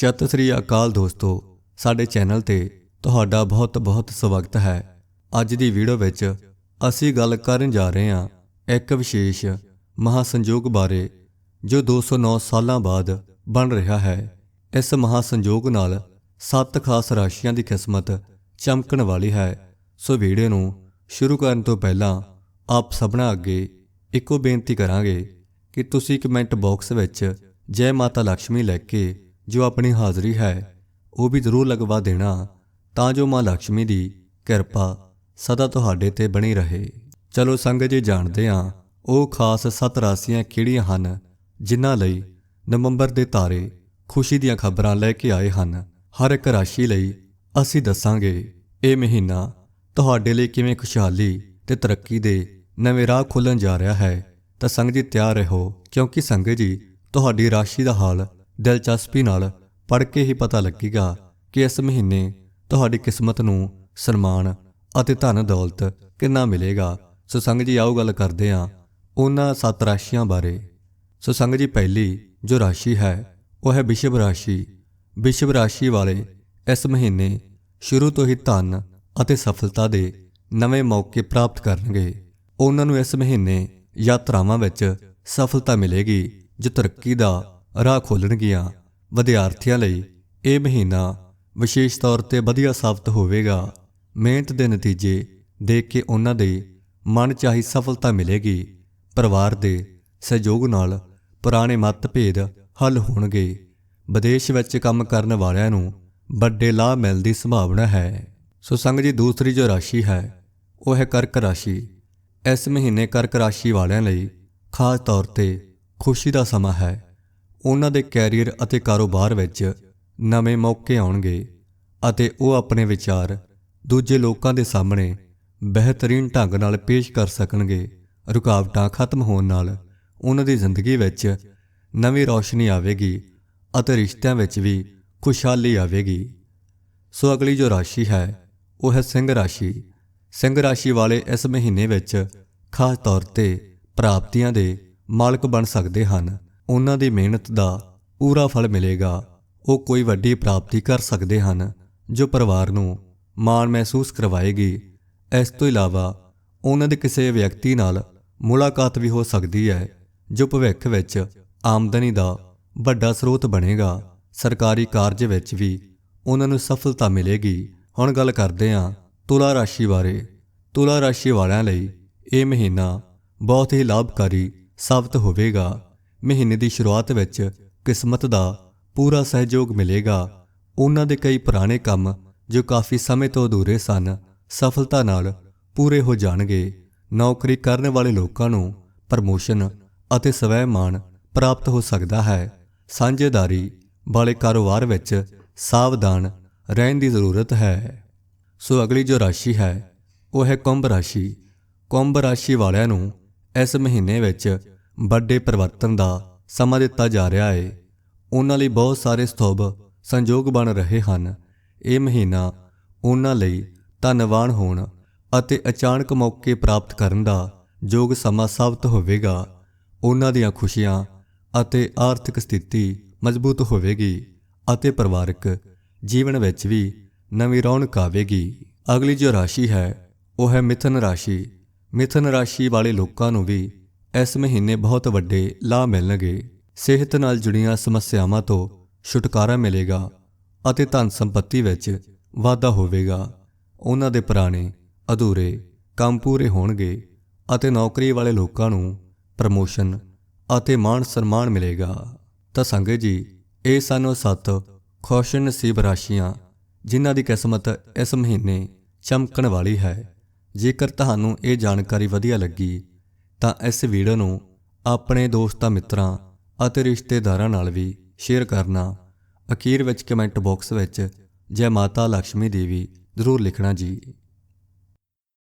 ਸਤਿ ਸ੍ਰੀ ਅਕਾਲ ਦੋਸਤੋ, ਸਾਡੇ ਚੈਨਲ ਤੇ ਤੁਹਾਡਾ ਬਹੁਤ-ਬਹੁਤ ਸਵਾਗਤ ਹੈ। ਅੱਜ ਦੀ ਵੀਡੀਓ ਵਿੱਚ ਅਸੀਂ ਗੱਲ ਕਰਨ ਜਾ ਰਹੇ ਹਾਂ ਇੱਕ ਵਿਸ਼ੇਸ਼ ਮਹਾਸੰਜੋਗ ਬਾਰੇ, ਜੋ 209 ਸਾਲਾਂ ਬਾਅਦ ਬਣ ਰਿਹਾ ਹੈ। ਇਸ ਮਹਾਸੰਜੋਗ ਨਾਲ ਸੱਤ ਖਾਸ ਰਾਸ਼ੀਆਂ ਦੀ ਕਿਸਮਤ ਚਮਕਣ ਵਾਲੀ ਹੈ। ਸੋ ਵੀਡੀਓ ਨੂੰ ਸ਼ੁਰੂ ਕਰਨ ਤੋਂ ਪਹਿਲਾਂ ਆਪ ਸਭਨਾਂ ਅੱਗੇ ਇੱਕੋ ਬੇਨਤੀ ਕਰਾਂਗੇ ਕਿ ਤੁਸੀਂ ਕਮੈਂਟ ਬਾਕਸ ਵਿੱਚ ਜੈ ਮਾਤਾ ਲక్ష్ਮੀ ਲਿਖ ਕੇ ਜੋ ਆਪਣੀ ਹਾਜ਼ਰੀ ਹੈ, ਉਹ ਵੀ ਜ਼ਰੂਰ ਲਗਵਾ ਦੇਣਾ, ਤਾਂ ਜੋ ਮਾਂ ਲక్ష్ਮੀ ਦੀ ਕਿਰਪਾ ਸਦਾ ਤੁਹਾਡੇ ਤੇ ਬਣੀ ਰਹੇ। ਚਲੋ ਸੰਗਤ ਜੀ, ਜਾਣਦੇ ਹਾਂ, ਉਹ ਖਾਸ ਸੱਤ ਰਾਸ਼ੀਆਂ ਕਿਹੜੀਆਂ ਹਨ, ਜਿਨ੍ਹਾਂ ਲਈ ਨਵੰਬਰ ਦੇ ਤਾਰੇ ਖੁਸ਼ੀ ਦੀਆਂ ਖਬਰਾਂ ਲੈ ਕੇ ਆਏ ਹਨ। ਹਰ ਇੱਕ ਰਾਸ਼ੀ ਲਈ ਅਸੀਂ ਦੱਸਾਂਗੇ, ਇਹ ਮਹੀਨਾ ਤੁਹਾਡੇ ਲਈ ਕਿਵੇਂ ਖੁਸ਼ਹਾਲੀ ਤੇ ਤਰੱਕੀ ਦੇ ਨਵੇਂ ਰਾਹ ਖੁੱਲਣ ਜਾ ਰਿਹਾ ਹੈ। ਤਾਂ ਸੰਗਤ ਜੀ, ਤਿਆਰ ਰਹੋ, ਕਿਉਂਕਿ ਸੰਗਤ ਜੀ, ਤੁਹਾਡੀ ਰਾਸ਼ੀ ਦਾ ਹਾਲ ਦਿਲਚਸਪੀ ਨਾਲ ਪੜ੍ਹ ਕੇ ਹੀ ਪਤਾ ਲੱਗੇਗਾ ਕਿ ਇਸ ਮਹੀਨੇ ਤੁਹਾਡੀ ਕਿਸਮਤ ਨੂੰ ਸਨਮਾਨ ਅਤੇ ਧਨ ਦੌਲਤ ਕਿੰਨਾ ਮਿਲੇਗਾ। ਸੋ ਸੰਗਤ ਜੀ, ਆਓ ਗੱਲ ਕਰਦੇ ਹਾਂ ਉਹਨਾਂ ਸੱਤ ਰਾਸ਼ੀਆਂ ਬਾਰੇ। ਸੋ ਸੰਗਤ ਜੀ, ਪਹਿਲੀ ਜੋ ਰਾਸ਼ੀ ਹੈ, ਉਹ ਹੈ ਵਿਸ਼ਵ ਰਾਸ਼ੀ। ਵਿਸ਼ਵ ਰਾਸ਼ੀ ਵਾਲੇ ਇਸ ਮਹੀਨੇ ਸ਼ੁਰੂ ਤੋਂ ਹੀ ਧਨ ਅਤੇ ਸਫਲਤਾ ਦੇ ਨਵੇਂ ਮੌਕੇ ਪ੍ਰਾਪਤ ਕਰਨਗੇ। ਉਹਨਾਂ ਨੂੰ ਇਸ ਮਹੀਨੇ ਯਾਤਰਾਵਾਂ ਵਿੱਚ ਸਫਲਤਾ ਮਿਲੇਗੀ, ਜੋ ਤਰੱਕੀ ਦਾ ਰਾਹ ਖੋਲਣਗੀਆਂ ਵਿਦਿਆਰਥੀਆਂ ਲਈ ਇਹ ਮਹੀਨਾ ਵਿਸ਼ੇਸ਼ ਤੌਰ ਤੇ ਵਧੀਆ ਸਾਬਤ ਹੋਵੇਗਾ। ਮਿਹਨਤ ਦੇ ਨਤੀਜੇ ਦੇਖ ਕੇ ਉਹਨਾਂ ਦੇ ਮਨ ਚਾਹੀ ਸਫਲਤਾ ਮਿਲੇਗੀ। ਪਰਿਵਾਰ ਦੇ ਸਹਿਯੋਗ ਨਾਲ ਪੁਰਾਣੇ ਮਤਭੇਦ ਹੱਲ ਹੋਣਗੇ। ਵਿਦੇਸ਼ ਵਿੱਚ ਕੰਮ ਕਰਨ ਵਾਲਿਆਂ ਨੂੰ ਵੱਡੇ ਲਾਭ ਮਿਲਣ ਦੀ ਸੰਭਾਵਨਾ ਹੈ। ਸੋ ਸੰਗ ਜੀ, ਦੂਸਰੀ ਜੋ ਰਾਸ਼ੀ ਹੈ, ਉਹ ਹੈ ਕਰਕ ਰਾਸ਼ੀ। ਇਸ ਮਹੀਨੇ ਕਰਕ ਰਾਸ਼ੀ ਵਾਲਿਆਂ ਲਈ ਖਾਸ ਤੌਰ ਤੇ ਖੁਸ਼ੀ ਦਾ ਸਮਾਂ ਹੈ। ਉਹਨਾਂ ਦੇ ਕੈਰੀਅਰ ਅਤੇ ਕਾਰੋਬਾਰ ਵਿੱਚ ਨਵੇਂ ਮੌਕੇ ਆਉਣਗੇ ਅਤੇ ਉਹ ਆਪਣੇ ਵਿਚਾਰ ਦੂਜੇ ਲੋਕਾਂ ਦੇ ਸਾਹਮਣੇ ਬਿਹਤਰੀਨ ਢੰਗ ਨਾਲ ਪੇਸ਼ ਕਰ ਸਕਣਗੇ। ਰੁਕਾਵਟਾਂ ਖਤਮ ਹੋਣ ਨਾਲ ਉਹਨਾਂ ਦੀ ਜ਼ਿੰਦਗੀ ਵਿੱਚ ਨਵੀਂ ਰੌਸ਼ਨੀ ਆਵੇਗੀ ਅਤੇ ਰਿਸ਼ਤਿਆਂ ਵਿੱਚ ਵੀ ਖੁਸ਼ਹਾਲੀ ਆਵੇਗੀ। ਸੋ ਅਗਲੀ ਜੋ ਰਾਸ਼ੀ ਹੈ, ਉਹ ਹੈ ਸਿੰਘ ਰਾਸ਼ੀ। ਸਿੰਘ ਰਾਸ਼ੀ ਵਾਲੇ ਇਸ ਮਹੀਨੇ ਵਿੱਚ ਖਾਸ ਤੌਰ ਤੇ ਪ੍ਰਾਪਤੀਆਂ ਦੇ ਮਾਲਕ ਬਣ ਸਕਦੇ ਹਨ। ਉਹਨਾਂ ਦੀ ਮਿਹਨਤ ਦਾ ਪੂਰਾ ਫਲ ਮਿਲੇਗਾ। ਉਹ ਕੋਈ ਵੱਡੀ ਪ੍ਰਾਪਤੀ ਕਰ ਸਕਦੇ ਹਨ, ਜੋ ਪਰਿਵਾਰ ਨੂੰ ਮਾਣ ਮਹਿਸੂਸ ਕਰਵਾਏਗੀ। ਇਸ ਤੋਂ ਇਲਾਵਾ ਉਹਨਾਂ ਦੇ ਕਿਸੇ ਵਿਅਕਤੀ ਨਾਲ ਮੁਲਾਕਾਤ ਵੀ ਹੋ ਸਕਦੀ ਹੈ, ਜੋ ਭਵਿੱਖ ਵਿੱਚ ਆਮਦਨੀ ਦਾ ਵੱਡਾ ਸਰੋਤ ਬਣੇਗਾ। ਸਰਕਾਰੀ ਕਾਰਜ ਵਿੱਚ ਵੀ ਉਹਨਾਂ ਨੂੰ ਸਫਲਤਾ ਮਿਲੇਗੀ। ਹੁਣ ਗੱਲ ਕਰਦੇ ਹਾਂ ਤੁਲਾ ਰਾਸ਼ੀ ਬਾਰੇ। ਤੁਲਾ ਰਾਸ਼ੀ ਵਾਲਿਆਂ ਲਈ ਇਹ ਮਹੀਨਾ ਬਹੁਤ ਹੀ ਲਾਭਕਾਰੀ ਸਾਬਤ ਹੋਵੇਗਾ। ਮਹੀਨੇ ਦੀ ਸ਼ੁਰੂਆਤ ਵਿੱਚ ਕਿਸਮਤ ਦਾ ਪੂਰਾ ਸਹਿਯੋਗ ਮਿਲੇਗਾ। ਉਹਨਾਂ ਦੇ ਕਈ ਪੁਰਾਣੇ ਕੰਮ, ਜੋ ਕਾਫੀ ਸਮੇਂ ਤੋਂ ਅਧੂਰੇ ਸਨ, ਸਫਲਤਾ ਨਾਲ ਪੂਰੇ ਹੋ ਜਾਣਗੇ। ਨੌਕਰੀ ਕਰਨ ਵਾਲੇ ਲੋਕਾਂ ਨੂੰ ਪ੍ਰਮੋਸ਼ਨ ਅਤੇ ਸਵੈ-ਮਾਣ ਪ੍ਰਾਪਤ ਹੋ ਸਕਦਾ ਹੈ। ਸਾਂਝੇਦਾਰੀ ਵਾਲੇ ਕਾਰੋਬਾਰ ਵਿੱਚ ਸਾਵਧਾਨ ਰਹਿਣ ਦੀ ਜ਼ਰੂਰਤ ਹੈ। ਸੋ ਅਗਲੀ ਜੋ ਰਾਸ਼ੀ ਹੈ, ਉਹ ਹੈ ਕੁੰਭ ਰਾਸ਼ੀ। ਕੁੰਭ ਰਾਸ਼ੀ ਵਾਲਿਆਂ ਨੂੰ ਇਸ ਮਹੀਨੇ ਵਿੱਚ ਵੱਡੇ ਪਰਿਵਰਤਨ ਦਾ ਸਮਾਂ ਦਿੱਤਾ ਜਾ ਰਿਹਾ ਹੈ ਉਹਨਾਂ ਲਈ ਬਹੁਤ ਸਾਰੇ ਸਥੋਭ ਸੰਯੋਗ ਬਣ ਰਹੇ ਹਨ। ਇਹ ਮਹੀਨਾ ਉਹਨਾਂ ਲਈ ਧਨਵਾਨ ਹੋਣ ਅਤੇ ਅਚਾਨਕ ਮੌਕੇ ਪ੍ਰਾਪਤ ਕਰਨ ਦਾ ਯੋਗ ਸਮਾਂ ਸਾਬਤ ਹੋਵੇਗਾ। ਉਹਨਾਂ ਦੀਆਂ ਖੁਸ਼ੀਆਂ ਅਤੇ ਆਰਥਿਕ ਸਥਿਤੀ ਮਜ਼ਬੂਤ ਹੋਵੇਗੀ ਅਤੇ ਪਰਿਵਾਰਕ ਜੀਵਨ ਵਿੱਚ ਵੀ ਨਵੀਂ ਰੌਣਕ ਆਵੇਗੀ। ਅਗਲੀ ਜੋ ਰਾਸ਼ੀ ਹੈ, ਉਹ ਹੈ ਮਿਥਨ ਰਾਸ਼ੀ। ਮਿਥਨ ਰਾਸ਼ੀ ਵਾਲੇ ਲੋਕਾਂ ਨੂੰ ਵੀ ਇਸ ਮਹੀਨੇ ਬਹੁਤ ਵੱਡੇ ਲਾਭ ਮਿਲਣਗੇ। ਸਿਹਤ ਨਾਲ ਜੁੜੀਆਂ ਸਮੱਸਿਆਵਾਂ ਤੋਂ ਛੁਟਕਾਰਾ ਮਿਲੇਗਾ ਅਤੇ ਧਨ ਸੰਪਤੀ ਵਿੱਚ ਵਾਧਾ ਹੋਵੇਗਾ। ਉਹਨਾਂ ਦੇ ਪੁਰਾਣੇ, ਅਧੂਰੇ ਕੰਮ ਪੂਰੇ ਹੋਣਗੇ ਅਤੇ ਨੌਕਰੀ ਵਾਲੇ ਲੋਕਾਂ ਨੂੰ ਪ੍ਰਮੋਸ਼ਨ ਅਤੇ ਮਾਣ ਸਨਮਾਨ ਮਿਲੇਗਾ। ਤਾਂ ਸੰਗਤ ਜੀ, ਇਹ ਸਾਨੂੰ ਸੱਤ ਖੁਸ਼ ਨਸੀਬ ਰਾਸ਼ੀਆਂ ਜਿਨ੍ਹਾਂ ਦੀ ਕਿਸਮਤ ਇਸ ਮਹੀਨੇ ਚਮਕਣ ਵਾਲੀ ਹੈ। ਜੇਕਰ ਤੁਹਾਨੂੰ ਇਹ ਜਾਣਕਾਰੀ ਵਧੀਆ ਲੱਗੀ ਤਾਂ ਇਸ ਵੀਡੀਓ ਨੂੰ ਆਪਣੇ ਦੋਸਤਾਂ, ਮਿੱਤਰਾਂ ਅਤੇ ਰਿਸ਼ਤੇਦਾਰਾਂ ਨਾਲ ਵੀ ਸ਼ੇਅਰ ਕਰਨਾ ਅਖੀਰ ਵਿੱਚ ਕਮੈਂਟ ਬਾਕਸ ਵਿੱਚ ਜੈ ਮਾਤਾ ਲక్ష్ਮੀ ਦੇਵੀ ਜ਼ਰੂਰ ਲਿਖਣਾ ਜੀ।